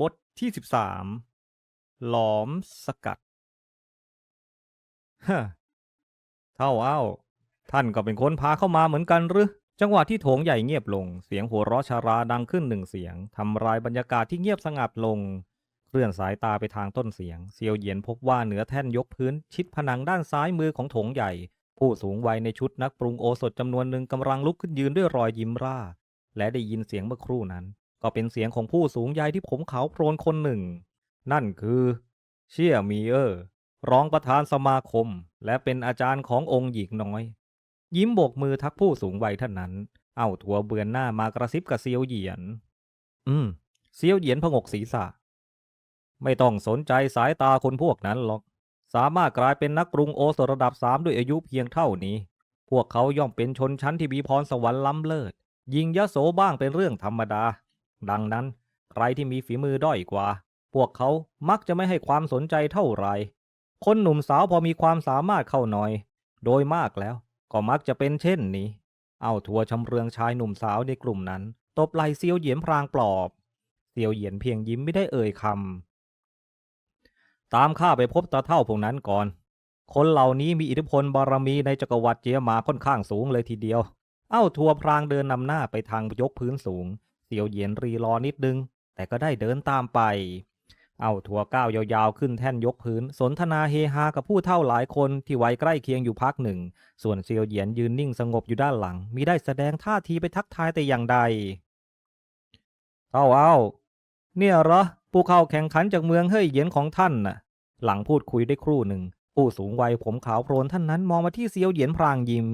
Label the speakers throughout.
Speaker 1: บทที่สิบสามหลอมสกัดฮะเท่าเอ้า ท่านก็เป็นคนพาเข้ามาเหมือนกันหรือ จังหวะที่โถงใหญ่เงียบลง เสียงหัวเราะชาราดังขึ้นหนึ่งเสียง ทำลายบรรยากาศที่เงียบสงัดลง เคลื่อนสายตาไปทางต้นเสียง เซียวเหยียนพบว่าเหนือแท่นยกพื้น ชิดผนังด้านซ้ายมือของโถงใหญ่ ผู้สูงวัยในชุดนักปรุงโอสถจำนวนหนึ่งกำลังลุกขึ้นยืนด้วยรอยยิ้มร่า และได้ยินเสียงเมื่อครู่นั้น ก็เป็นเสียงของผู้สูงใยที่ผมขาวโพลนคนหนึ่ง นั่นคือ เชี่ยมีเออร์รองประธานสมาคม และเป็นอาจารย์ขององค์หญิงน้อย ยิ้มโบกมือทักผู้สูงวัยท่านนั้น เอ้าถัวเบือนหน้ามากระซิบกับเซียวเหยียน อืม เซียวเหยียนพงกศีรษะ ไม่ต้องสนใจสายตาคนพวกนั้นหรอก สามารถกลายเป็นนักปรุงโอสถระดับสามด้วยอายุเพียงเท่านี้ พวกเขาย่อมเป็นชนชั้นที่มีพรสวรรค์ล้ำเลิศ ยิงยโสบ้างเป็นเรื่องธรรมดา ดังนั้น ใครที่มีฝีมือด้อยกว่า พวกเขามักจะไม่ให้ความสนใจเท่าไหร่ คนหนุ่มสาวพอมีความสามารถเข้าหน่อย โดยมากแล้วก็มักจะเป็นเช่นนี้ เอาทัวชำเรืองชายหนุ่มสาวในกลุ่มนั้น ตบไหล่เซียวเหยียนพรางปลอบ เซียวเหยียนเพียงยิ้มไม่ได้เอ่ยคำ ตามข้าไปพบตาเท่าพวกนั้นก่อน คนเหล่านี้มีอิทธิพลบารมีในจักรวรรดิเจียหมาค่อนข้างสูงเลยทีเดียว เอ้าทัวพรางเดินนำหน้าไปทางยกพื้นสูง เสียวเยียนรีรอนิดนึง แต่ก็ได้เดินตามไป เอาทั่วก้าวยาวๆ ขึ้นแท่นยกพื้น สนทนาเฮฮากับผู้เท่าหลายคนที่ไวัยใกล้เคียงอยู่พักหนึ่ง ส่วนเซียวเหยียนยืนนิ่งสงบอยู่ด้านหลังมิได้แสดงท่าทีไปทักทายแต่อย่างใดเท่าเอาเนี่ยเหรอผู้เข้าแข่งขันจากเมืองเฮ่ยเหยียนของท่านน่ะ หลังพูดคุยได้ครู่หนึ่งผู้สูงวัยผมขาวโพลนท่านนั้นมองมาที่เซียวเหยียนพรางยิ้ม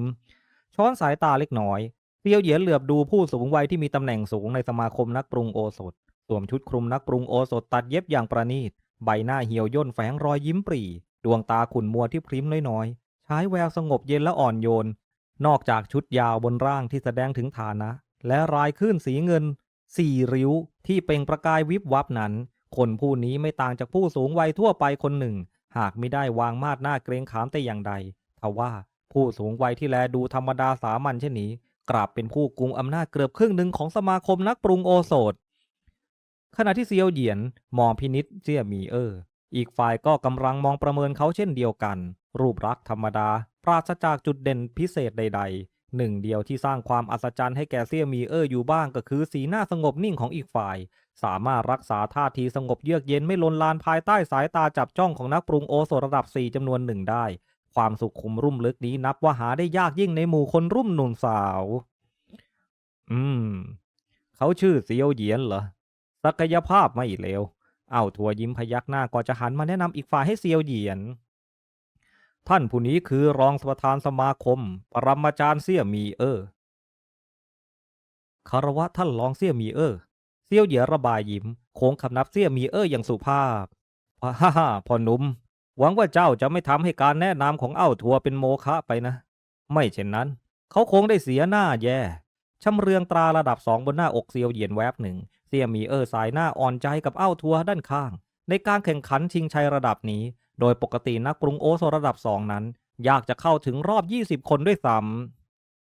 Speaker 1: ช้อนสายตาเล็กน้อย เซียวเหยียนเหลือบดูผู้สูงวัยที่มีตำแหน่งสูงในสมาคมนักปรุงโอสถ สวมชุดคลุมนักปรุงโอสถตัดเย็บอย่างประณีต ใบหน้าเหี่ยวย่นแฝงรอยยิ้มปรี ดวงตาขุ่นมัวที่พริ้มน้อยๆ ใช้แววสงบเย็นและอ่อนโยน นอกจากชุดยาวบนร่างที่แสดงถึงฐานะ และรายขึ้นสีเงิน สี่ริ้ว ที่เปล่งประกายวิบวับนั้น คนผู้นี้ไม่ต่างจากผู้สูงวัยทั่วไปคนหนึ่ง หากไม่ได้วางมาดหน้าเกรงขามแต่อย่างใดทว่าผู้สูงวัยที่แลดูธรรมดาสามัญเช่นนี้ กลับเป็นผู้กุมอำนาจเกือบครึ่งหนึ่งของสมาคมนักปรุงโอโสถ ขณะที่เซียวเหยียนมองพินิษเจียมีเออร์อีกฝ่ายก็กำลังมองประเมินเขาเช่นเดียวกัน รูปลักษณ์ธรรมดา ปราศจากจุดเด่นพิเศษใด ๆ หนึ่งเดียวที่สร้างความอัศจรรย์ให้แก่เซียมีเออร์อยู่บ้างก็คือสีหน้าสงบนิ่งของอีกฝ่าย สามารถรักษาท่าทีสงบเยือกเย็นไม่ลนลานภายใต้สายตาจับจ้องของนักปรุงโอโสถระดับ 4จำนวนหนึ่งได้ ความสุขุมรุ่มลึกนี้นับว่าหาได้ยากยิ่งในหมู่คนรุ่มหนุ่มสาว อืม เขาชื่อเซียวเหยียนเหรอ ศักยภาพไม่เลวเอาทัวยิ้มพยักหน้าก่อนจะหันมาแนะนำอีกฝ่ายให้เซียวเหยียน ท่านผู้นี้คือรองประธานสมาคม ปรมาจารย์เสี่ยมีเออร์คารวะท่านรองเสี่ยมีเออร์เซี่ยวเหยียระบายยิ้ม โค้งคำนับเสี่ยมีเออร์อย่างสุภาพฮ่าฮ่าพอนุ่ม หวังว่าเจ้าจะไม่ทำให้การแนะนำของเอ้าทัวเป็นโมฆะไปนะ ไม่เช่นนั้น เขาคงได้เสียหน้าแย่ชำเรืองตราระดับสองบนหน้าอกเซียวเหยียนแวบหนึ่งเสี่ยมีเออร์สายหน้าอ่อนใจกับเอ้าทัวด้านข้าง ในการแข่งขันชิงชัยระดับนี้ โดยปกตินักปรุงโอโซระดับสองนั้นอยากจะเข้าถึงรอบ 20 คนด้วยซ้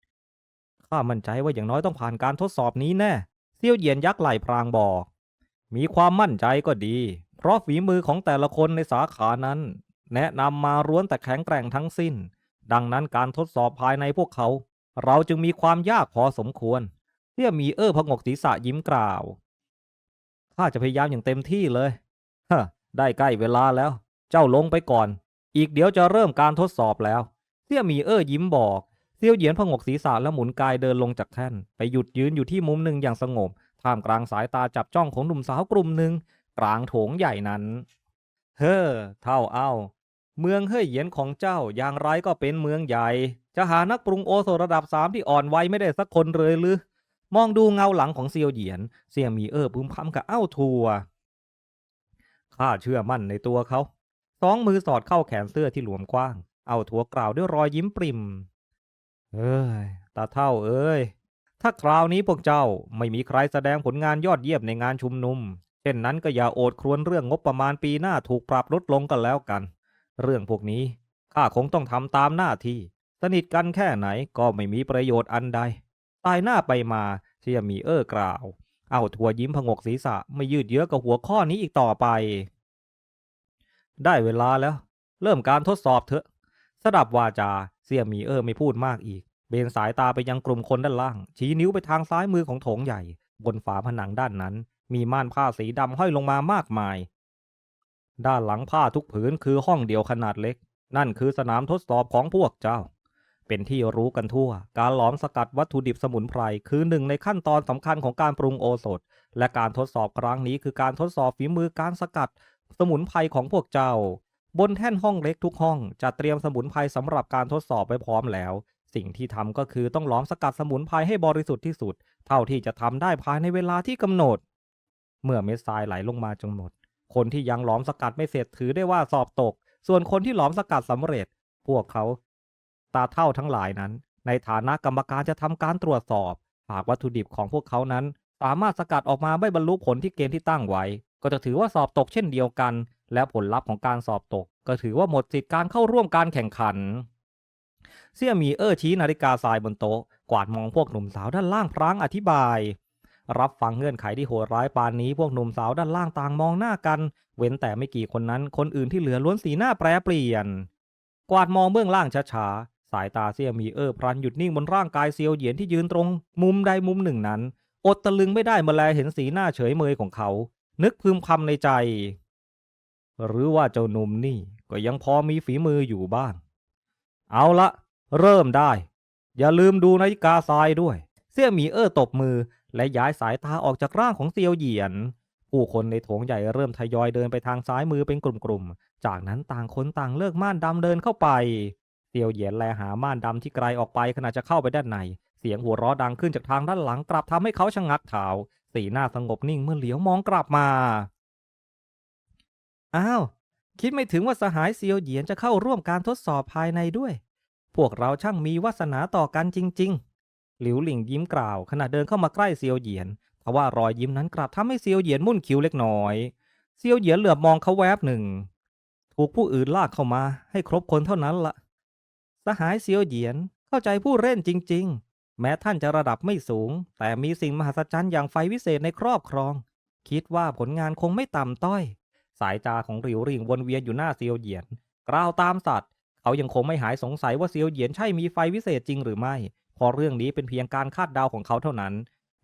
Speaker 1: ำข้ามั่นใจว่าอย่างน้อยต้องผ่านการทดสอบนี้แน่เซี่ยวเหยียนยักไหล่พรางบอก มีความมั่นใจก็ดี เพราะฝีมือของแต่ละคนในสาขานั้น แนะนำมาร้วนแต่แข็งแกร่งทั้งสิ้น ดังนั้นการทดสอบภายในพวกเขา เราจึงมีความยากพอสมควรเสี่ยมีเออพงกศีรษะยิ้มกล่าวข้าจะพยายามอย่างเต็มที่เลยฮะได้ใกล้เวลาแล้ว เจ้าลงไปก่อน อีกเดี๋ยวจะเริ่มการทดสอบแล้วเสี่ยมีเออยิ้มบอกเซียวเหยียนพงกศีรษะและหมุนกายเดินลงจากแท่น ไปหยุดยืนอยู่ที่มุมหนึ่งอย่างสงบท่ามกลางสายตาจับจ้องของหนุ่มสาวกลุ่มหนึ่ง กลางโถงใหญ่นั้น เฮ้อเท่าเอาเมืองเฮ่ยเหยียนของเจ้าอย่างไรก็เป็นเมืองใหญ่ จะหานักปรุงโอโซระดับสามที่อ่อนวัยไม่ได้สักคนเลยหรือ มองดูเงาหลังของเซียวเหยียนเสี่ยมีเออพึมพำกับเอ้าทัวข้าเชื่อมั่นในตัวเขา สองมือสอดเข้าแขนเสื้อที่หลวมกว้าง เอาถัวกล่าวด้วยรอยยิ้มปริม เอ้ย ตาเท่าเอ้ย ถ้าคราวนี้พวกเจ้าไม่มีใครแสดงผลงานยอดเยี่ยมในงานชุมนุม เช่นนั้นก็อย่าโอดครวญเรื่องงบประมาณปีหน้าถูกปรับลดลงกันแล้วกัน เรื่องพวกนี้ข้าคงต้องทำตามหน้าที่ สนิทกันแค่ไหนก็ไม่มีประโยชน์อันใด ตายหน้าไปมาเชียมีเออร์กล่าว เอาทัวยิ้มผงกศีรษะไม่ยืดเยื้อกับหัวข้อนี้อีกต่อไป ได้เวลาแล้ว เริ่มการทดสอบเถอะ สดับวาจาเสี่ยมีเออไม่พูดมากอีก เบนสายตาไปยังกลุ่มคนด้านล่าง ชี้นิ้วไปทางซ้ายมือของโถงใหญ่ บนฝาผนังด้านนั้น มีม่านผ้าสีดำห้อยลงมามากมาย ด้านหลังผ้าทุกผืนคือห้องเดียวขนาดเล็ก นั่นคือสนามทดสอบของพวกเจ้า เป็นที่รู้กันทั่ว การหลอมสกัดวัตถุดิบสมุนไพรคือหนึ่งในขั้นตอนสำคัญของการปรุงโอสถ และการทดสอบครั้งนี้คือการทดสอบฝีมือการสกัด สมุนไพรของพวกเจ้า บนแท่นห้องเล็กทุกห้องจะเตรียมสมุนไพรสำหรับการทดสอบไว้พร้อมแล้วสิ่งที่ทำก็คือต้องหลอมสกัดสมุนไพรให้บริสุทธิ์ที่สุด เท่าที่จะทำได้ภายในเวลาที่กำหนด เมื่อเม็ดทรายไหลลงมาจนหมด คนที่ยังหลอมสกัดไม่เสร็จถือได้ว่าสอบตก ส่วนคนที่หลอมสกัดสำเร็จ พวกเขา ตาเท่าทั้งหลายนั้น ในฐานะกรรมการจะทำการตรวจสอบ หากวัตถุดิบของพวกเขานั้น สามารถสกัดออกมาไม่บรรลุผลที่เกณฑ์ที่ตั้งไว้ ก็จะถือว่าสอบตกเช่นเดียวกัน และผลลัพธ์ของการสอบตก ก็ถือว่าหมดสิทธิการเข้าร่วมการแข่งขันเสี่ยมีเออชี้นาฬิกาทรายบนโต๊ะ กวาดมองพวกหนุ่มสาวด้านล่างพรางอธิบาย รับฟังเงื่อนไขที่โหดร้ายปานนี้พวกหนุ่มสาวด้านล่างต่างมองหน้ากัน เว้นแต่ไม่กี่คนนั้นคนอื่นที่เหลือล้วนสีหน้าแปรเปลี่ยน กวาดมองเบื้องล่างช้าๆสายตาเสี่ยมีเออพลันหยุดนิ่งบนร่างกายเซียวเหยียนที่ยืนตรง มุมใดมุมหนึ่งนั้น อดตะลึงไม่ได้เมื่อแลเห็นสีหน้าเฉยเมยของเขา นึกพึมพำในใจ หรือว่าเจ้าหนุ่มนี่ก็ยังพอมีฝีมืออยู่บ้าง เอาละ เริ่มได้ อย่าลืมดูนาฬิกาทรายด้วย เสี่ยหมีเออตบมือ และย้ายสายตาออกจากร่างของเซียวเหยียน ผู้คนในโถงใหญ่เริ่มทยอยเดินไปทางซ้ายมือเป็นกลุ่มๆ จากนั้นต่างคนต่างเลิกม่านดำเดินเข้าไป เซียวเหยียนแลหาม่านดำที่ไกลออกไปขณะจะเข้าไปด้านใน เสียงหัวเราะดังขึ้นจากทางด้านหลังกลับทำให้เขาชะงักเท้าสีหน้าสงบนิ่งเมื่อเหลียวมองกลับมา อ้าว คิดไม่ถึงว่าสหายเซียวเหยียนจะเข้าร่วมการทดสอบภายในด้วย พวกเราช่างมีวาสนาต่อกันจริง ๆ หลิวหลิงยิ้มกล่าวขณะเดินเข้ามาใกล้เซียวเหยียนทว่ารอยยิ้มนั้นกลับทำให้เซียวเหยียนมุ่นคิ้วเล็กน้อย เซียวเหยียนเหลือบมองเขาแวบหนึ่ง ถูกผู้อื่นลากเข้ามาให้ครบคนเท่านั้นละสหายเซียวเหยียนเข้าใจผู้เล่นจริง ๆ แม้ท่านจะระดับไม่สูง แต่มีสิ่งมหัศจรรย์อย่างไฟวิเศษในครอบครอง คิดว่าผลงานคงไม่ต่ำต้อย สายตาของหลิวหลิงวนเวียนอยู่หน้าเซียวเหยียน กล่าวตามสัตว์ เขายังคงไม่หายสงสัยว่าเซียวเหยียนใช่มีไฟวิเศษจริงหรือไม่ ราะเรื่องนี้เป็นเพียงการคาดเดาของเขาเท่านั้น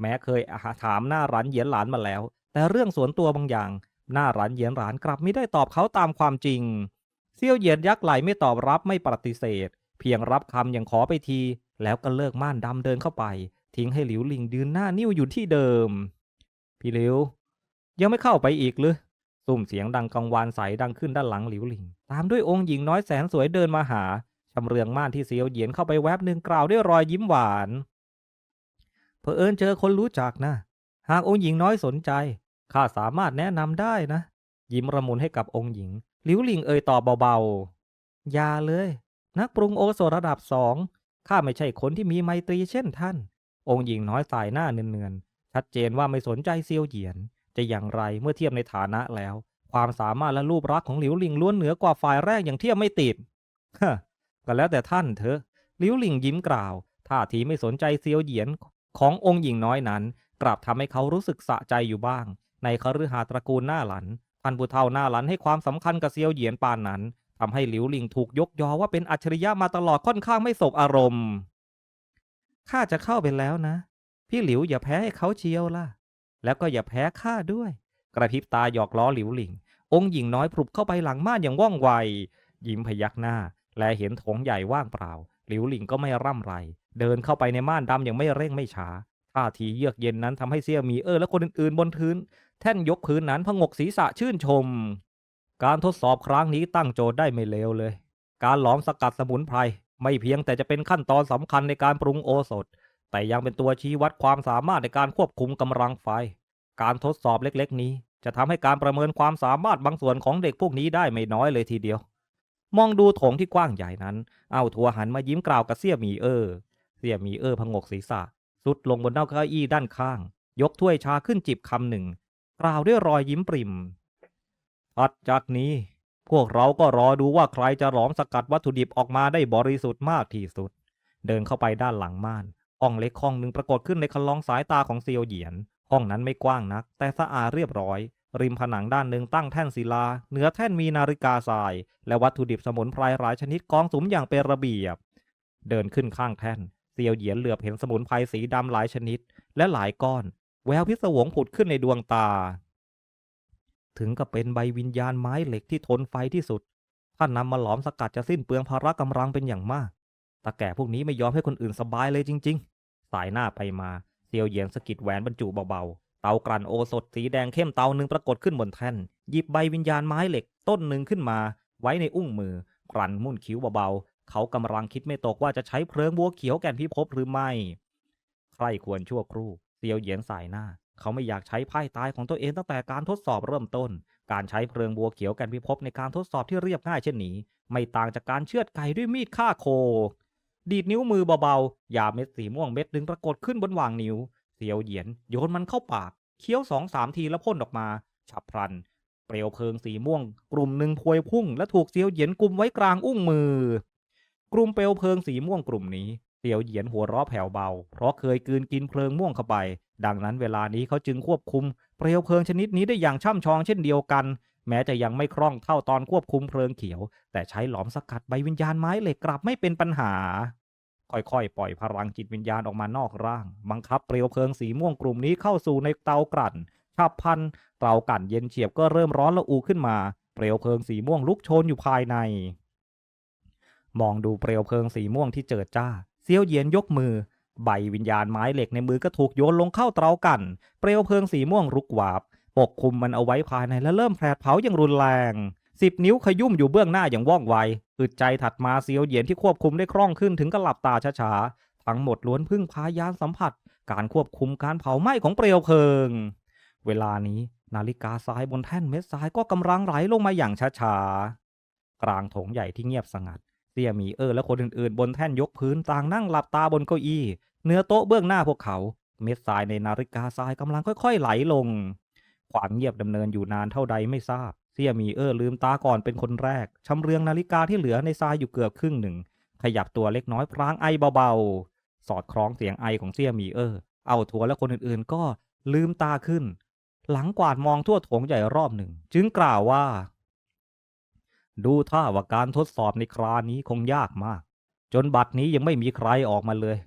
Speaker 1: แม้เคยถามหน้ารันเยียนหลานมาแล้ว แต่เรื่องส่วนตัวบางอย่าง หน้ารันเยียนหลานกลับไม่ได้ตอบเขาตามความจริง เซี่ยวเหยียนยักษ์ไหลไม่ตอบรับไม่ปฏิเสธ เพียงรับคำอย่างขอไปที แล้วก็เลิกม่านดำเดินเข้าไป ทิ้งให้หลิวหลิงยืนหน้านิ้วอยู่ที่เดิม พี่หลิว ยังไม่เข้าไปอีกหรือสุ่มเสียงดังกังวานใสดังขึ้นด้านหลังหลิวหลิง ตามด้วยองค์หญิงน้อยแสนสวยเดินมาหา ชำเรืองม่านที่เซียวเหยียนเข้าไปแวบหนึ่งกล่าวด้วยรอยยิ้มหวานเผอิญเจอคนรู้จักนะ หากองค์หญิงน้อยสนใจข้าสามารถแนะนำได้นะ ยิ้มระมุนให้กับองค์หญิงหลิวหลิงเอ่ยตอบเบาๆอย่าเลย นักปรุงโอโซระดับสองข้าไม่ใช่คนที่มีไมตรีเช่นท่าน องค์หญิงน้อยสายหน้าเนือนๆชัดเจนว่าไม่สนใจเซียวเหยียน จะอย่างไรเมื่อเทียบในฐานะแล้ว ความสามารถและรูปลักษณ์ของหลิวหลิงล้วนเหนือกว่าฝ่ายแรกอย่างเทียบไม่ติดฮะ ก็แล้วแต่ท่านเถอะหลิวหลิงยิ้มกล่าวท่าทีไม่สนใจเซียวเหยียนขององค์หญิงน้อยนั้น กลับทำให้เขารู้สึกสะใจอยู่บ้าง ในคฤหาสน์ตระกูลหน้าหลันท่านผู้เฒ่าหน้าหลันให้ความสำคัญกับเซียวเหยียนปานนั้นทำให้หลิวหลิงถูกยกยอว่าเป็นอัจฉริยะมาตลอดค่อนข้างไม่สบอารมณ์ข้าจะเข้าไปแล้วนะ พี่หลิวอย่าแพ้ให้เขาเชียวล่ะ แล้วก็อย่าแพ้ข้าด้วย กระพริบตาหยอกล้อหลิวหลิง องค์หญิงน้อยพลุบเข้าไปหลังม่านอย่างว่องไว ยิ้มพยักหน้า และเห็นโถงใหญ่ว่างเปล่า หลิวหลิงก็ไม่ร่ำไร เดินเข้าไปในม่านดำอย่างไม่เร่งไม่ช้าท่าทีเยือกเย็นนั้นทำให้เสี่ยมีเออและคนอื่นๆ บนพื้น แท่นยกพื้นนั้นพงกศีรษะชื่นชม การทดสอบครั้งนี้ตั้งโจทย์ได้ไม่เลวเลย การหลอมสกัดสมุนไพรไม่เพียงแต่จะเป็นขั้นตอนสำคัญในการปรุงโอสถ แต่ยังเป็นตัวชี้วัดความสามารถในการควบคุมกำลังไฟ การทดสอบเล็กๆ นี้ จะทำให้การประเมินความสามารถบางส่วนของเด็กพวกนี้ได้ไม่น้อยเลยทีเดียว มองดูโถงที่กว้างใหญ่นั้น เอาทัวหันมายิ้มกล่าวกับเสี่ยหมีเออ เสี่ยหมีเออพงกศีรษะ สุดลงบนเก้าอี้ด้านข้าง ยกถ้วยชาขึ้นจิบคำหนึ่ง กล่าวด้วยรอยยิ้มปริมถัดจากนี้ พวกเราก็รอดูว่าใครจะหลอมสกัดวัตถุดิบออกมาได้บริสุทธิ์มากที่สุด เดินเข้าไปด้านหลังม่านห้องเล็กห้องหนึ่งปรากฏขึ้นในคันลองสายตาของเซียวเหยียน ห้องนั้นไม่กว้างนัก แต่สะอาดเรียบร้อย ริมผนังด้านหนึ่งตั้งแท่นศิลา เหนือแท่นมีนาฬิกาทราย และวัตถุดิบสมุนไพรหลายชนิดกองสุมอย่างเป็นระเบียบ เดินขึ้นข้างแท่นเซียวเหยียนเหลือบเห็นสมุนไพรสีดำหลายชนิด และหลายก้อน แววพิศวงผุดขึ้นในดวงตา ถึงกับเป็นใบวิญญาณไม้เหล็กที่ทนไฟที่สุด ถ้านำมาหลอมสกัดจะสิ้นเปลืองภาระกำลังเป็นอย่างมากตาแก่พวกนี้ไม่ยอมให้คนอื่นสบายเลยจริง ๆ สายหน้าไปมาเซียวเหยียนสะกิดแหวนบรรจุเบาๆ ตากลั่นโอสถสีแดงเข้มเตาหนึ่งปรากฏขึ้นบนแท่น หยิบใบวิญญาณไม้เหล็กต้นหนึ่งขึ้นมา ไว้ในอุ้งมือกลั่นมุ่นคิ้วเบาๆ เขากำลังคิดไม่ตกว่าจะใช้เพลิงบัวเขียวแก่นพิภพหรือไม่ ใครควรชั่วครู่เซียวเหยียนสายหน้า เขาไม่อยากใช้ไพ่ตายของตัวเองตั้งแต่การทดสอบเริ่มต้น การใช้เพลิงบัวเขียวแก่นพิภพในการทดสอบที่เรียบง่ายเช่นนี้ ไม่ต่างจากการเชือดไก่ด้วยมีดฆ่าโค ดีดนิ้วมือเบาๆยาเม็ดสีม่วงเม็ดหนึ่งปรากฏขึ้นบนวางนิ้วเสียวเหยียนโยนมันเข้าปาก เคี้ยวสองสามทีแล้วพ่นออกมา ฉับพลัน เปลวเพลิงสีม่วง กลุ่มหนึ่งพวยพุ่ง และถูกเสียวเหยียนกุมไว้กลางอุ้งมือ กลุ่มเปลวเพลิงสีม่วงกลุ่มนี้เสียวเหยียนหัวเราะแผ่วเบา เพราะเคยกืนกินเพลิงม่วงเข้าไป ดังนั้นเวลานี้เขาจึงควบคุม เปลวเพลิงชนิดนี้ได้อย่างช่ำชองเช่นเดียวกัน แม้จะยังไม่คล่องเท่าตอนควบคุมเพลิงเขียว แต่ใช้หลอมสกัดใบวิญญาณไม้เหล็กกลับไม่เป็นปัญหา ค่อยๆ ปล่อยพลังจิตวิญญาณออกมานอกร่าง บังคับเปลวเพลิงสีม่วงกลุ่มนี้เข้าสู่ในเตากลั่นฉับพันเตากลั่นเย็นเฉียบก็เริ่มร้อนละอุขึ้นมา เปลวเพลิงสีม่วงลุกโชนอยู่ภายใน มองดูเปลวเพลิงสีม่วงที่เจิดจ้า เซียวเยียนยกมือ ใบวิญญาณไม้เหล็กในมือก็ถูกโยนลงเข้าเตากั่น เปลวเพลิงสีม่วงรุกวาบ ปกคลุมมันเอาไว้ภายในและเริ่มแผดเผาอย่างรุนแรง สิบนิ้วขยุ่มอยู่เบื้องหน้าอย่างว่องไวอึดใจถัดมาเซียวเหยียนที่ควบคุมได้คล่องขึ้นถึงกับหลับตาช้าๆ ทั้งหมดล้วนพึ่งพายานสัมผัส การควบคุมการเผาไหม้ของเปลวเพลิง เวลานี้นาฬิกาทรายบนแท่นเม็ดทรายก็กำลังไหลลงมาอย่างช้าๆ กลางโถงใหญ่ที่เงียบสงัดเสี่ยหมีเออและคนอื่นๆ บนแท่นยกพื้นต่างนั่งหลับตาบนเก้าอี้เนื้อโต๊ะเบื้องหน้าพวกเขา เม็ดทรายในนาฬิกาทรายกำลังค่อยๆไหลลง ความเงียบดำเนินอยู่นานเท่าใดไม่ทราบ เสี่ยมีเออลืมตาก่อนเป็นคนแรกชำเรืองนาฬิกาที่เหลือในทรายอยู่เกือบครึ่งหนึ่ง ขยับตัวเล็กน้อยพรางไอเบาๆ สอดคล้องเสียงไอของเสี่ยมีเออ เอาทัวและคนอื่นๆ ก็ลืมตาขึ้น หลังกวาดมองทั่วโถงใหญ่รอบหนึ่ง จึงกล่าวว่า ดูท่าว่าการทดสอบในครานี้คงยากมาก จนบัดนี้ยังไม่มีใครออกมาเลย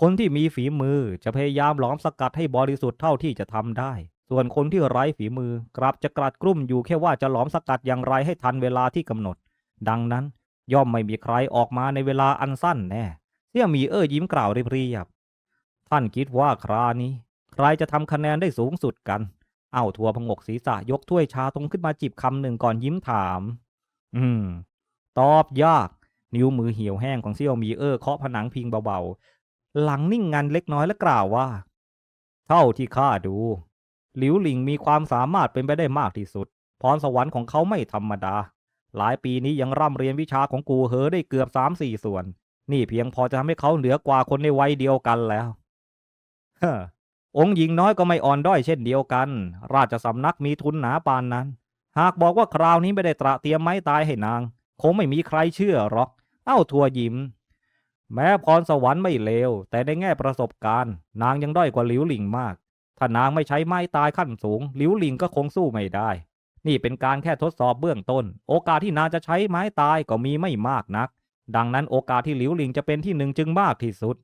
Speaker 1: คนที่มีฝีมือจะพยายามหลอมสกัดให้บริสุทธิ์เท่าที่จะทำได้ ส่วนคนที่ไร้ฝีมือกลับจะกลัดกลุ้มอยู่แค่ว่าจะหลอมสกัดอย่างไรให้ทันเวลาที่กำหนด ดังนั้น ย่อมไม่มีใครออกมาในเวลาอันสั้นแน่ เสี่ยมีเอ้อยิ้มกล่าวเรียบๆท่านคิดว่าครานี้ ใครจะทำคะแนนได้สูงสุดกัน เอ้าทัวพงกศีรษะยกถ้วยชาตรงขึ้นมาจิบคำหนึ่งก่อนยิ้มถาม อืม ตอบยาก นิ้วมือเหี่ยวแห้งของเซี่ยวมีเออเคาะผนังพิงเบาๆ หลังนิ่งงันเล็กน้อยและกล่าวว่า เท่าที่ข้าดู หลิวหลิงมีความสามารถเป็นไปได้มากที่สุด พรสวรรค์ของเขาไม่ธรรมดา หลายปีนี้ยังร่ำเรียนวิชาของกูเหอได้เกือบสามสี่ส่วน นี่เพียงพอจะทำให้เขาเหนือกว่าคนในวัยเดียวกันแล้วเฮ้อองค์หญิงน้อยก็ไม่อ่อนด้อยเช่นเดียวกัน ราชสำนักมีทุนหนาปานนั้น หากบอกว่าคราวนี้ไม่ได้ตระเตรียมไม้ตายให้นาง คงไม่มีใครเชื่อหรอก เอ้าทัวยิ้ม แม้พรสวรรค์ไม่เลว แต่ในแง่ประสบการณ์ นางยังด้อยกว่าหลิวหลิงมาก ถ้านางไม่ใช้ไม้ตายขั้นสูงหลิวหลิงก็คงสู้ไม่ได้ นี่เป็นการแค่ทดสอบเบื้องต้น โอกาสที่นางจะใช้ไม้ตายก็มีไม่มากนัก ดังนั้นโอกาสที่หลิวหลิงจะเป็นที่หนึ่งจึงมากที่สุด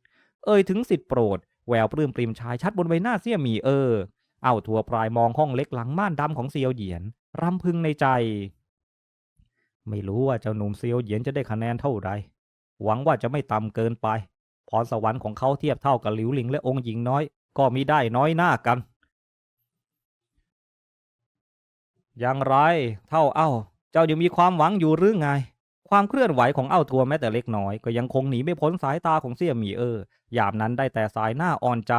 Speaker 1: เอ่ยถึงสิทธิ์โปรด แววปลื้มปริมชายชัดบนใบหน้าเสี่ยมีเออ เอาทัวพลายมองห้องเล็กหลังม่านดำของเซียวเหยียนรำพึงในใจ ไม่รู้ว่าเจ้าหนุ่มเซียวเหยียนจะได้คะแนนเท่าใดหวังว่าจะไม่ต่ำเกินไปพรสวรรค์ของเขาเทียบเท่ากับหลิวหลิงและองค์หญิงน้อย ก็มีได้น้อยหน้ากัน อย่างไรเท่าเอ้า เจ้ายังมีความหวังอยู่หรือไง ความเคลื่อนไหวของเอ้าทัวแม้แต่เล็กน้อย ก็ยังคงหนีไม่พ้นสายตาของเสี่ยหมีเออยามนั้นได้แต่สายหน้าอ่อนใจ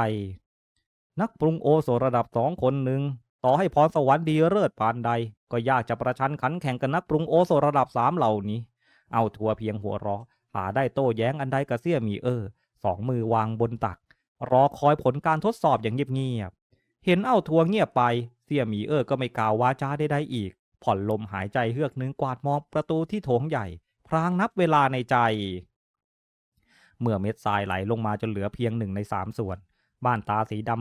Speaker 1: นักปรุงโอโซระดับสองคนหนึ่งต่อให้พรสวรรค์ดีเลิศปานใด ก็ยากจะประชันขันแข่งกับนักปรุงโอโซระดับสามเหล่านี้ เอาทัวเพียงหัวเราะหาได้โต้แย้งอันใดกับเสี่ยหมีเออสองมือวางบนตัก รอคอยผลการทดสอบอย่างเงียบๆ เห็นเอ้าทัวเงียบไป เสี่ยหมีเออก็ไม่กล่าววาจาใดๆอีก ผ่อนลมหายใจเฮือกนึงกวาดมองประตูที่โถงใหญ่ พรางนับเวลาในใจ เมื่อเม็ดทรายไหลลงมาจนเหลือเพียงหนึ่งในสามส่วน บ้านตาสีด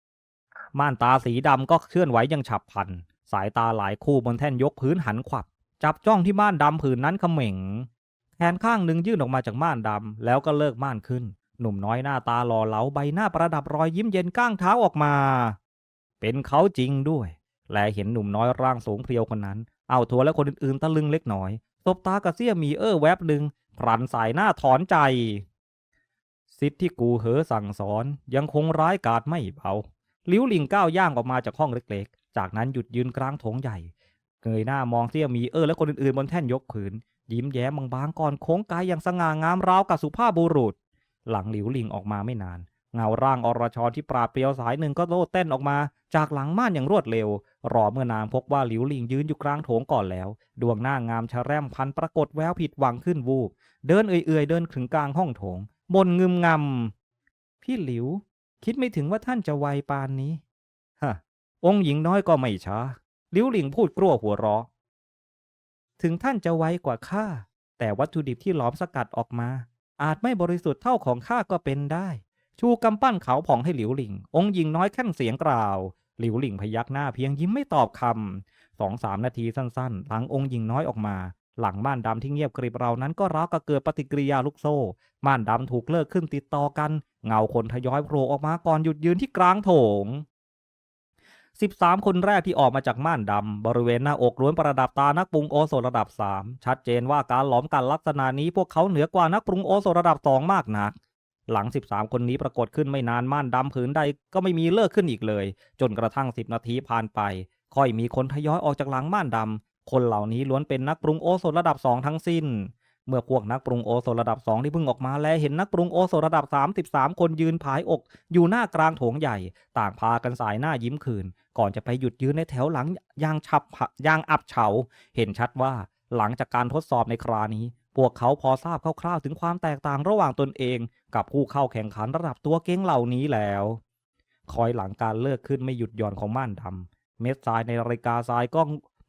Speaker 1: ำม่านตาสีดำก็เคลื่อนไหวอยังฉับพลัน สายตาหลายคู่บนแท่นยกพื้นหันขวับ จับจ้องที่ม่านดำผืนนั้นเขม่งแขนข้างหนึ่งยื่นออกมาจากม่านดำแล้วก็เลิกม่านขึ้น หนุ่มน้อยหน้าตาหล่อเหลาใบหน้าประดับรอยยิ้มเย็นก้างเท้าออกมา เป็นเขาจริงด้วย และเห็นหนุ่มน้อยร่างสูงเพรียวคนนั้น เอาทัวและคนอื่นๆตะลึงเล็กน้อยสบตากระเสี้ยมีเออแวบหนึ่งพรันสายหน้าถอนใจสิทธิ์ที่กูเหอสั่งสอนยังคงร้ายกาจไม่เบาลิ้วลิงก้าวย่างออกมาจากห้องเล็กๆ จากนั้นหยุดยืนกลางโถงใหญ่ เงยหน้ามองเสี่ยมีเออและคนอื่นๆบนแท่นยกผืน ยิ้มแย้มบางๆก่อนโค้งกายอย่างสง่างามราวกับสุภาพบุรุษ หลังหลิวหลิงออกมาไม่นาน เงาร่างอรชรที่ปราบเปรียวสายหนึ่งก็โลดเต้นออกมา จากหลังม่านอย่างรวดเร็ว รอเมื่อนางพบว่าหลิวหลิงยืนอยู่กลางโถงก่อนแล้ว ดวงหน้างามชะแรมพันปรากฏแววผิดหวังขึ้นวูบ เดินเอื่อยๆเดินถึงกลางห้องโถงบนงึมงำพี่หลิว คิดไม่ถึงว่าท่านจะไวปานนี้ฮะองค์หญิงน้อยก็ไม่ช้าหลิวหลิงพูดกลัวหัวเราะถึงท่านจะไวกว่าข้า แต่วัตถุดิบที่หลอมสกัดออกมา อาจไม่บริสุทธิ์เท่าของข้าก็เป็นได้ ชูกำปั้นเขาผ่องให้หลิวหลิง องค์หญิงน้อยแค่นเสียงกล่าว หลิวหลิงพยักหน้าเพียงยิ้มไม่ตอบคำสองสามนาทีสั้นๆ หลังองค์หญิงน้อยออกมา หลังม่านดำที่เงียบกริบเรานั้นก็ร้าวกับเกิดปฏิกิริยาลุกโซ่ ม่านดำถูกเลิกขึ้นติดต่อกัน เงาคนทยอยโผล่ออกมาก่อนหยุดยืนที่กลางโถง 13 คนแรกที่ออกมาจากม่านดำ บริเวณหน้าอกล้วนประดับตานักปรุงโอโซนระดับ 3 ชัดเจนว่าการหลอมกันลักษณะนี้พวกเขาเหนือกว่านักปรุงโอโซนระดับ 2 มากนัก หลัง 13 คนนี้ปรากฏขึ้นไม่นานม่านดำผืนใดก็ไม่มีเลิกขึ้นอีกเลย จนกระทั่ง 10 นาทีผ่านไป ค่อยมีคนทยอยออกจากหลังม่านดำคนเหล่านี้ล้วนเป็นนักปรุงโอโซนระดับ 2 ทั้งสิ้น เมื่อพวกนักปรุงโอโซนระดับ 2 ที่เพิ่งออกมาและเห็นนักปรุงโอโซนระดับ 33 คนยืนผายอก อยู่หน้ากลางโถงใหญ่ ต่างพากันสายหน้ายิ้มคืน ก่อนจะไปหยุดยืนในแถวหลังอย่างฉับอย่างอับเฉา เห็นชัดว่าหลังจากการทดสอบในครานี้ พวกเขาพอทราบคร่าวๆถึงความแตกต่างระหว่างตนเอง กับผู้เข้าแข่งขันระดับตัวเก่งเหล่านี้แล้ว คอยหลังการเลิกขึ้นไม่หยุดหย่อนของม่านดำเม็ดทรายในนาฬิกาทรายก็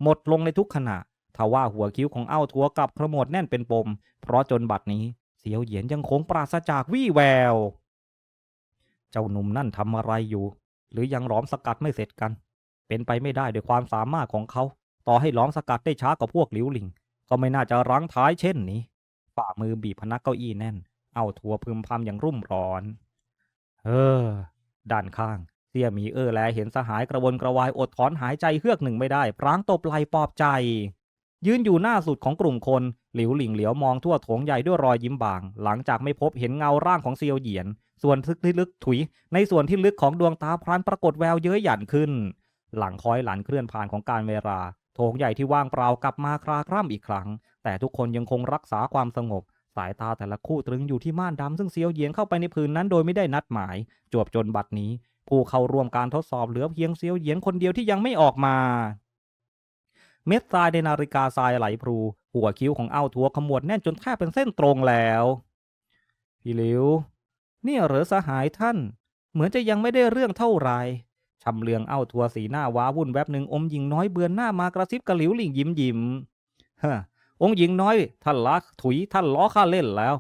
Speaker 1: หมดลงในทุกขณะ ทว่าหัวคิ้วของเอ้าทัวกลับขมวดแน่นเป็นปม เพราะจนบัดนี้เสียวเหยียนยังคงปราศจากวี่แวว เจ้าหนุ่มนั่นทำอะไรอยู่ หรือยังหลอมสกัดไม่เสร็จกัน เป็นไปไม่ได้ด้วยความสามารถของเขา ต่อให้หลอมสกัดได้ช้ากว่าพวกหลิวหลิง ก็ไม่น่าจะรั้งท้ายเช่นนี้ฝ่ามือบีบพนักเก้าอี้แน่น เอาทัวพึมพำอย่างรุ่มร้อน เออ ด้านข้าง เสี่ยมีเออแลเห็นสหายกระวนกระวายอดถอนหายใจเฮือกหนึ่งไม่ได้พรางตบไหลปลอบใจ ยืนอยู่หน้าสุดของกลุ่มคน หลิวหลิงเหลียวมองทั่วโถงใหญ่ด้วยรอยยิ้มบาง หลังจากไม่พบเห็นเงาร่างของเซียวเหยียน ส่วนทึกที่ลึกถุย ในส่วนที่ลึกของดวงตาพรานปรากฏแววเย้ยหยันขึ้น หลังคอยหลันเคลื่อนผ่านของการเวลา โถงใหญ่ที่ว่างเปล่ากลับมาคลาคร่ำอีกครั้ง แต่ทุกคนยังคงรักษาความสงบ สายตาแต่ละคู่ตรึงอยู่ที่ม่านดำซึ่งเซียวเหยียนเข้าไปในพื้นนั้นโดยไม่ได้นัดหมาย จวบจนบัดนี้ ผู้เข้าร่วมการทดสอบเหลือเพียงเซียวเหยียนคนเดียวที่ยังไม่ออกมา เม็ดทรายในนาฬิกาทรายไหลพลูหัวคิ้วของเอ้าทัวขมวดแน่นจนแทบเป็นเส้นตรงแล้ว พี่หลิว นี่เหรอสหายท่าน เหมือนจะยังไม่ได้เรื่องเท่าไหรชำเลืองเอ้าทัวสีหน้าว้าวุ่นแวบหนึ่งอมหญิงน้อยเบือนหน้ามากระซิบกระหลิวหลิงยิ้มยิ้มฮะองค์หญิงน้อย ท่านลักถุยท่านล้อข้าเล่นแล้ว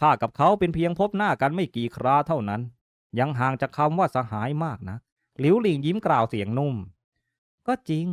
Speaker 1: ข้ากับเขาเป็นเพียงพบหน้ากันไม่กี่คราเท่านั้น ยังห่างจากคำว่าสหายมากนะหลิวหลิงยิ้มกล่าวเสียงนุ่ม ก็จริง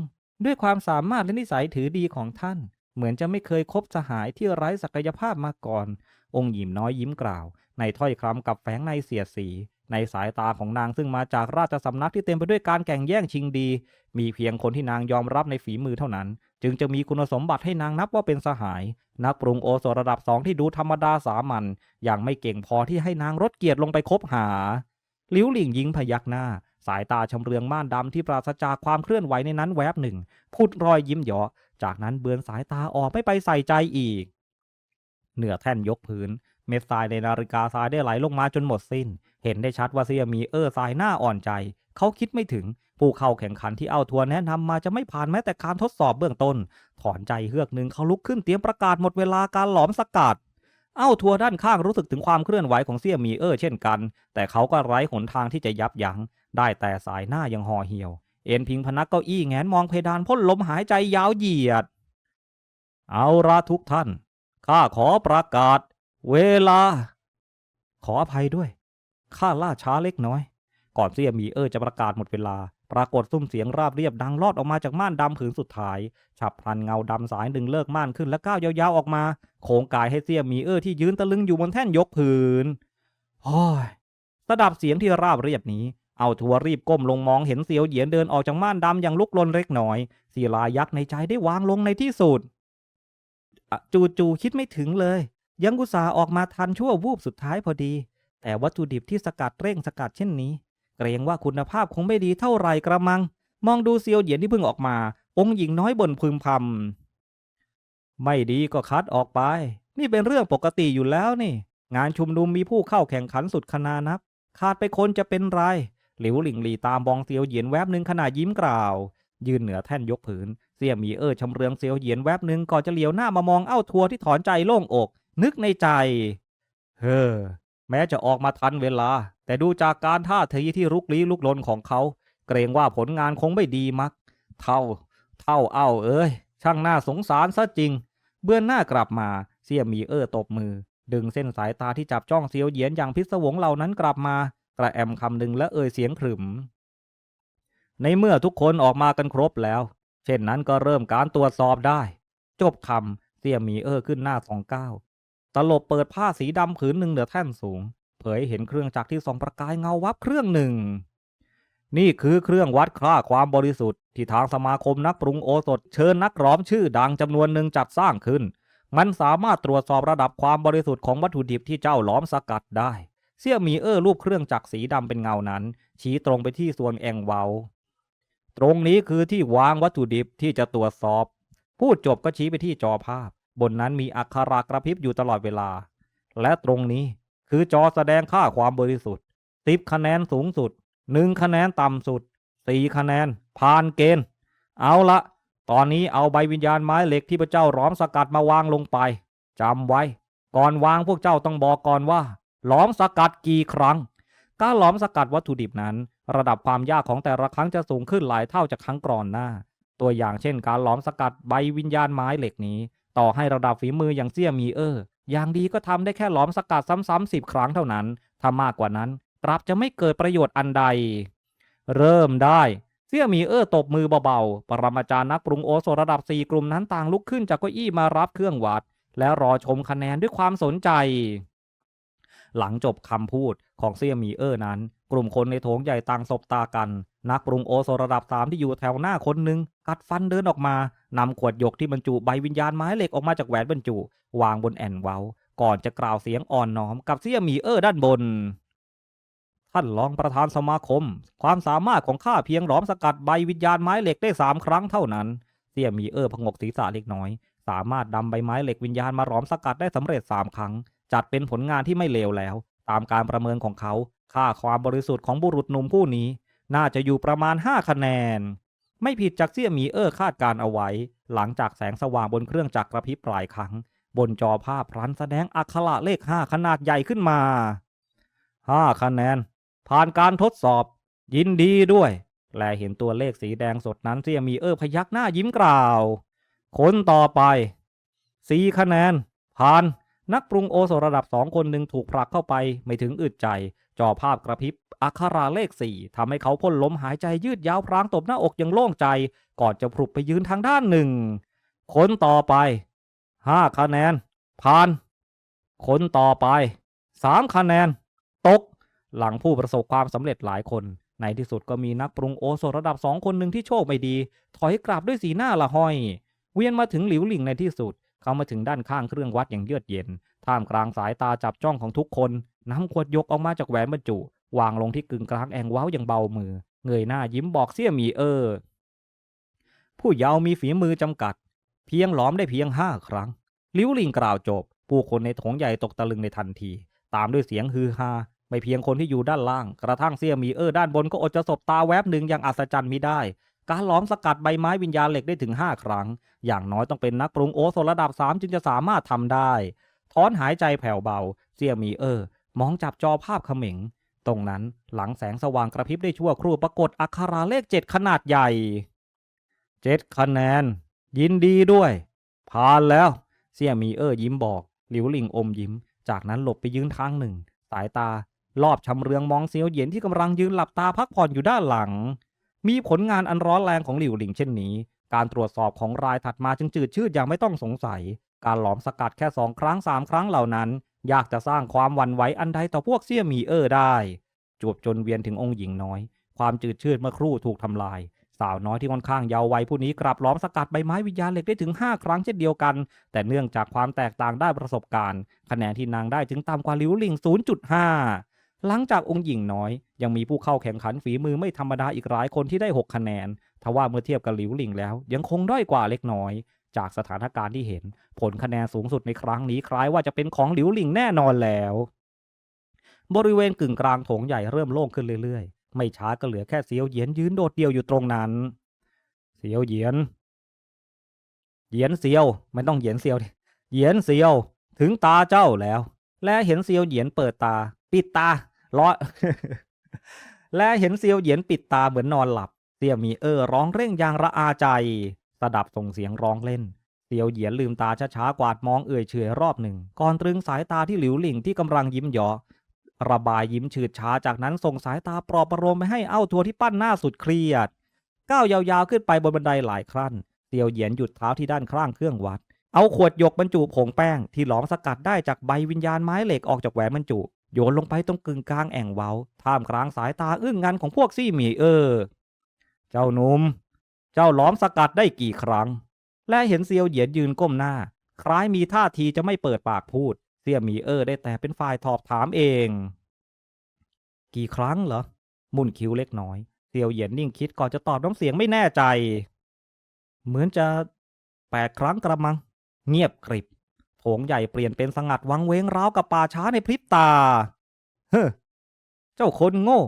Speaker 1: ด้วยความสามารถและนิสัยถือดีของท่าน เหมือนจะไม่เคยคบสหายที่ไร้ศักยภาพมาก่อน องค์หญิงน้อยยิ้มกล่าว ในถ้อยคำกับแฝงในเสียดสี ในสายตาของนางซึ่งมาจากราชสำนักที่เต็มไปด้วยการแข่งแย่งชิงดี มีเพียงคนที่นางยอมรับในฝีมือเท่านั้น จึงจะมีคุณสมบัติให้นางนับว่าเป็นสหาย นักปรุงโอโซระดับสองที่ดูธรรมดาสามัญอย่างไม่เก่งพอที่ให้นางรดเกียรติลงไปคบหา ลิวหลิงยิงพยักหน้า สายตาชำเรืองม่านดำที่ปราศจากความเคลื่อนไหวในนั้นแวบหนึ่ง พูดรอยยิ้มเหยาะจากนั้นเบือนสายตาออกไม่ไปใส่ใจอีก เหนือแท่นยกพื้น เม็ดทรายในนาฬิกาทรายได้ไหลลงมาจนหมดสิ้น เห็นได้ชัดว่าเซียมีเออทรายหน้าอ่อนใจ เขาคิดไม่ถึง ผู้เข้าแข่งขันที่เอาทัวร์แนะนำมาจะไม่ผ่านแม้แต่การทดสอบเบื้องต้น ถอนใจเฮือกหนึ่งเขาลุกขึ้นเตรียมประกาศหมดเวลาการหลอมสกัดเอ้าทัวร์ด้านข้างรู้สึกถึงความเคลื่อนไหวของเสี่ยมีเออเช่นกัน แต่เขาก็ไร้หนทางที่จะยับยัง้ง ได้แต่สายหน้ายังห่อเหี่ยว เอ็นพิงพนักเก้าอี้แงนมองเพดานพ่นลมหายใจยาวเหยียด เอาละทุกท่าน ข้าขอประกาศ เวลา ขออภัยด้วย ข้าล่าช้าเล็กน้อย ก่อนเสียมีเออจะประกาศหมดเวลา ปรากฏซุ้มเสียงราบเรียบดังลอดออกมาจากม่านดำผืนสุดท้าย ฉับพลันเงาดำสายหนึ่งเลิกม่านขึ้นและก้าวยาวๆออกมา โค้งกายให้เสียมีเออที่ยืนตะลึงอยู่บนแท่นยกผืนโอ้ยสดับเสียงที่ราบเรียบนี้ เอาทัวรีบก้มลงมองเห็นเสียวเหยียนเดินออกจากม่านดำอย่างลุกลนเล็กน้อยศิลายักษ์ในใจได้วางลงในที่สุดอะจู่ๆคิดไม่ถึงเลย ยังกุสาออกมาทันชั่ววูบสุดท้ายพอดี แต่วัตถุดิบที่สกัดเร่งสกัดเช่นนี้ เกรงว่าคุณภาพคงไม่ดีเท่าไรกระมัง มองดูเซียวเหยียนที่เพิ่งออกมา องค์หญิงน้อยบ่นพึมพำไม่ดีก็คัดออกไป นี่เป็นเรื่องปกติอยู่แล้วนี่ งานชุมนุมมีผู้เข้าแข่งขันสุดคณานับ ขาดไปคนจะเป็นไร หลิวหลิงหลีตามบองเซียวเหยียนแวบหนึ่งขณะยิ้มกล่าว ยืนเหนือแท่นยกผืน เสี่ยมีเออชำเรืองเซียวเหยียนแวบหนึ่งก่อนจะเหลียวหน้ามามองเอ้าทัวที่ถอนใจโล่งอก นึกในใจ เฮ้อแม้จะออกมาทันเวลา แต่ดูจากการท่าทีที่ลุกลี้ลุกลนของเขา เกรงว่าผลงานคงไม่ดีมัก เท่า เท่าเอ้าเอ้ย ช่างน่าสงสารซะจริง เบื้อนหน้ากลับมาเสี่ยมีเออตบมือ ดึงเส้นสายตาที่จับจ้องเซียวเหยียนอย่างพิศวงเหล่านั้นกลับมา กระแอมคำหนึ่งและเอ่ยเสียงขรึม ในเมื่อทุกคนออกมากันครบแล้ว เช่นนั้นก็เริ่มการตรวจสอบได้ จบคำเสี่ยหมีเออขึ้นหน้าสองเก้าตลบเปิดผ้าสีดำผืนหนึ่งเหนือแท่นสูง เผยเห็นเครื่องจักรที่ส่องประกายเงาวับเครื่องหนึ่ง นี่คือเครื่องวัดค่าความบริสุทธิ์ที่ทางสมาคมนักปรุงโอสถเชิญนักร้อมชื่อดังจำนวนหนึ่งจัดสร้างขึ้น มันสามารถตรวจสอบระดับความบริสุทธิ์ของวัตถุดิบที่เจ้าหล้อมสกัดได้ เสี่ยมีเออรูปเครื่องจักรสีดำเป็นเงานั้น ชี้ตรงไปที่ส่วนแองเวา ตรงนี้คือที่วางวัตถุดิบที่จะตรวจสอบ พูดจบก็ชี้ไปที่จอภาพ บนนั้นมีอักขระกระพริบอยู่ตลอดเวลา และตรงนี้คือจอแสดงค่าความบริสุทธิ์สิบคะแนนสูงสุดหนึ่งคะแนนต่ำสุดสี่คะแนนผ่านเกณฑ์ เอาละ ตอนนี้เอาใบวิญญาณไม้เหล็กที่พระเจ้าหลอมสกัดมาวางลงไปจำไว้ ก่อนวางพวกเจ้าต้องบอกก่อนว่า ลอมสกัดกี่ครั้ง การหลอมสกัดวัตถุดิบนั้น ระดับความยากของแต่ละครั้งจะสูงขึ้นหลายเท่าจากครั้งก่อนหน้า ตัวอย่างเช่น การหลอมสกัดใบวิญญาณไม้เหล็กนี้ ต่อให้ระดับฝีมืออย่างเสี่ยมีเออร์อย่างดีก็ทำได้แค่หลอมสกัดซ้ำๆสิบครั้งเท่านั้นถ้ามากกว่านั้นกลับจะไม่เกิดประโยชน์อันใด เริ่มได้เสี่ยมีเออร์ตบมือเบาๆ ปรมาจารย์นักปรุงโอโซระดับสี่กลุ่มนั้นต่างลุกขึ้นจากเก้าอี้มารับเครื่องวัด และรอชมคะแนนด้วยความสนใจ หลังจบคำพูดของเสี่ยมีเออร์นั้น กลุ่มคนในโถงใหญ่ต่างสบตากัน นักปรุงโอโซระดับสามที่อยู่แถวหน้าคนหนึ่งกัดฟันเดินออกมานำขวดหยกที่บรรจุใบวิญญาณไม้เหล็กออกมาจากแหวนบรรจุ วางบนแอนเวาก่อนจะกล่าวเสียงอ่อนน้อมกับเสี่ยมีเออร์ด้านบนท่านรองประธานสมาคม ความสามารถของข้าเพียงหลอมสกัดใบวิญญาณไม้เหล็กได้สามครั้งเท่านั้น เสี่ยมีเออร์พงกศีรษะเล็กน้อย สามารถดำใบไม้เหล็กวิญญาณมาหลอมสกัดได้สำเร็จสามครั้ง จัดเป็นผลงานที่ไม่เลวแล้ว ตามการประเมินของเขา ค่าความบริสุทธิ์ของบุรุษหนุ่มผู้นี้ น่าจะอยู่ประมาณ 5 คะแนน ไม่ผิดจากเสี่ยหมีเออร์คาดการเอาไว้ หลังจากแสงสว่างบนเครื่องจักรกระพริบปลายครั้ง บนจอภาพพลันแสดงอักขระเลข 5 ขนาดใหญ่ขึ้นมา 5 คะแนน ผ่านการทดสอบ ยินดีด้วย และเห็นตัวเลขสีแดงสดนั้นเสี่ยหมีเออร์พยักหน้ายิ้มกล่าว คนต่อไป 4 คะแนน ผ่าน นักปรุงโอโซระดับสองคนหนึ่งถูกผลักเข้าไปไม่ถึงอึดใจ จอภาพกระพริบอักขราเลขสี่ทำให้เขาพ่นลมหายใจยืดยาวพรางตบหน้าอกอย่างโล่งใจ ก่อนจะพลุบไปยืนทางด้านหนึ่ง คนต่อไปห้าคะแนนผ่าน คนต่อไปสามคะแนน ตก หลังผู้ประสบความสำเร็จหลายคน ในที่สุดก็มีนักปรุงโอโซระดับสองคนหนึ่งที่โชคไม่ดี ถอยกลับด้วยสีหน้าละห้อย เวียนมาถึงหลิวหลิงในที่สุด เขามาถึงด้านข้างเครื่องวัดอย่างเยือกเย็น ท่ามกลางสายตาจับจ้องของทุกคนน้ำขวดยกออกมาจากแหวนบรรจุ วางลงที่กึ่งกลางแองเว้าอย่างเบามือ เงยหน้ายิ้มบอกเสี่ยหมีเออ ผู้เยาว์มีฝีมือจำกัด เพียงหลอมได้เพียงห้าครั้ง ลิ้วลิงกล่าวจบ ผู้คนในโถงใหญ่ตกตะลึงในทันที ตามด้วยเสียงฮือฮาไม่เพียงคนที่อยู่ด้านล่าง กระทั่งเสี่ยหมีเออด้านบนก็อดจะสบตาแวบหนึ่งอย่างอัศจรรย์มิได้ การหลอมสกัดใบไม้วิญญาณเหล็กได้ถึงห้าครั้ง อย่างน้อยต้องเป็นนักปรุงโอโซระดับสามจึงจะสามารถทำได้ถอนหายใจแผ่วเบา เสี่ยมีเออ มองจับจอภาพเขม็ง ตรงนั้นหลังแสงสว่างกระพริบได้ชั่วครู่ปรากฏอักขราเลขเจ็ดขนาดใหญ่เจ็ดคะแนน ยินดีด้วย ผ่านแล้ว เสี่ยมีเออยิ้มบอก หลิวหลิงอมยิ้ม จากนั้นหลบไปยืนทางหนึ่ง สายตารอบชำเรืองมองเซียวเหยียนที่กำลังยืนหลับตาพักผ่อนอยู่ด้านหลัง มีผลงานอันร้อนแรงของหลิวหลิงเช่นนี้ การตรวจสอบของรายถัดมาจึงจืดชืดอย่างไม่ต้องสงสัย การหลอมสกัดแค่สองครั้งสามครั้งเหล่านั้น ยากจะสร้างความวันไหวอันใดต่อพวกเสี่ยมีเออได้ จวบจนเวียนถึงองค์หญิงน้อย ความจืดชืดเมื่อครู่ถูกทำลาย สาวน้อยที่ค่อนข้างเยาว์วัยผู้นี้กลับล้อมสกัดใบไม้วิญญาณเหล็กได้ถึง 5 ครั้งเช่นเดียวกัน แต่เนื่องจากความแตกต่างได้านประสบการณ์ คะแนนที่นางได้ถึงต่ำกว่าลิวหลิง 0.5 หลังจากองค์หญิงน้อย ยังมีผู้เข้าแข่งขันฝีมือไม่ธรรมดาอีกหลายคนที่ได้ 6 คะแนน ทว่าเมื่อเทียบกับหลิวหลิงแล้ว ยังคงด้อยกว่าเล็กน้อย จากสถานการณ์ที่เห็น ผลคะแนนสูงสุดในครั้งนี้คล้ายว่าจะเป็นของหลิวหลิงแน่นอนแล้ว บริเวณกึ่งกลางโถงใหญ่เริ่มโล่งขึ้นเรื่อยๆ ไม่ช้าก็เหลือแค่เสียวเหยียนยืนโดดเดี่ยวอยู่ตรงนั้นเสียวเหยียน เหยียนเสียวไม่ต้องเหยียนเสียวดิเหยียนเสียว ถึงตาเจ้าแล้ว และเห็นเซียวเหยียนเปิดตา ปิดตาร้อ และเห็นเซียวเหยียนปิดตาเหมือนนอนหลับเสี่ยมีเออร้องเร่งอย่างระอาใจ สดับส่งเสียงร้องเล่น เซียวเหยียนลืมตาช้าๆกวาดมองเอื่อยเฉยรอบหนึ่ง ก่อนตรึงสายตาที่หลิวหลิงที่กำลังยิ้มหยอระบายยิ้มฉืดช้าจากนั้นส่งสายตาปลอบประโลมไปให้เอ้าทัวที่ปั้นหน้าสุดเครียด ก้าวยาวๆขึ้นไปบนบันไดหลายครั้นเซียวเหยียนหยุดเท้าที่ด้านข้างเครื่องวัด เอาขวดหยกบรรจุผงแป้งที่หลอมสกัดได้จากใบวิญญาณไม้เหล็กออกจากแหวนบรรจุ โยนลงไปตรงกึ่งกลางแอ่งเว้าท่ามกลางสายตาอึ้งงันของพวกซี่หมีเออ เจ้าหนุ่ม เจ้าหลอมสกัดได้กี่ครั้ง และเห็นเซียวเหยียนยืนก้มหน้า คล้ายมีท่าทีจะไม่เปิดปากพูด เสี่ยหมีเออได้แต่เป็นฝ่ายตอบถามเอง กี่ครั้งเหรอ มุนคิ้วเล็กน้อย เซียวเหยียนนิ่งคิดก่อนจะตอบน้ำเสียงไม่แน่ใจ เหมือนจะแปดครั้งกระมัง เงียบกริบ โถงใหญ่เปลี่ยนเป็นสงัดวังเวงร้าวกับป่าช้าในพริบตา เฮ้อเจ้าคนโง่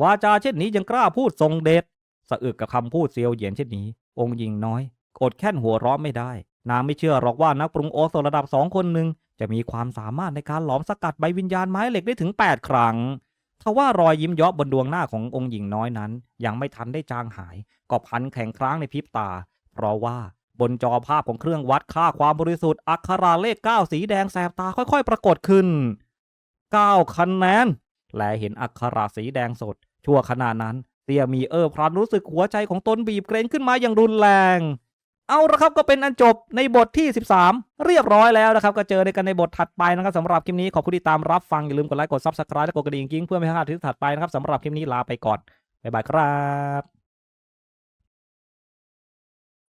Speaker 1: วาจาเช่นนี้ยังกล้าพูดทรงเดชสะอึกกับคำพูดเซียวเหยียนเช่นนี้ องค์หญิงน้อยอดแค่นหัวเราะไม่ได้ นางไม่เชื่อหรอกว่านักปรุงโอโซระดับสองคนหนึ่งจะมีความสามารถในการหลอมสกัดใบวิญญาณไม้เหล็กได้ถึง 8 ครั้งทว่ารอยยิ้มเยาะบนดวงหน้าขององค์หญิงน้อยนั้น ยังไม่ทันได้จางหาย ก็พันแข่งครั้งในพริบตา เพราะว่า บนจอภาพของเครื่องวัดค่าความบริสุทธิ์อักขราเลข 9 สีแดงแสบตาค่อยๆ ปรากฏขึ้น 9 คะแนน และเห็นอักขระสีแดงสด ชั่วขณะนั้นเตียมีเออพรันรู้สึกหัวใจของตนบีบเกรงขึ้นมาอย่างรุนแรง เอาละครับก็เป็นอันจบในบทที่ 13 เรียบร้อยแล้วนะครับ ก็เจอในกันในบทถัดไปนะครับสำหรับคลิปนี้ขอบคุณที่ตามรับฟัง อย่าลืมกดไลค์กด Subscribe และกดกระดิ่งกิ้งเพื่อไม่ให้พลาดคลิปถัดไปนะครับสำหรับคลิปนี้ลาไปก่อนบ๊ายบายครับ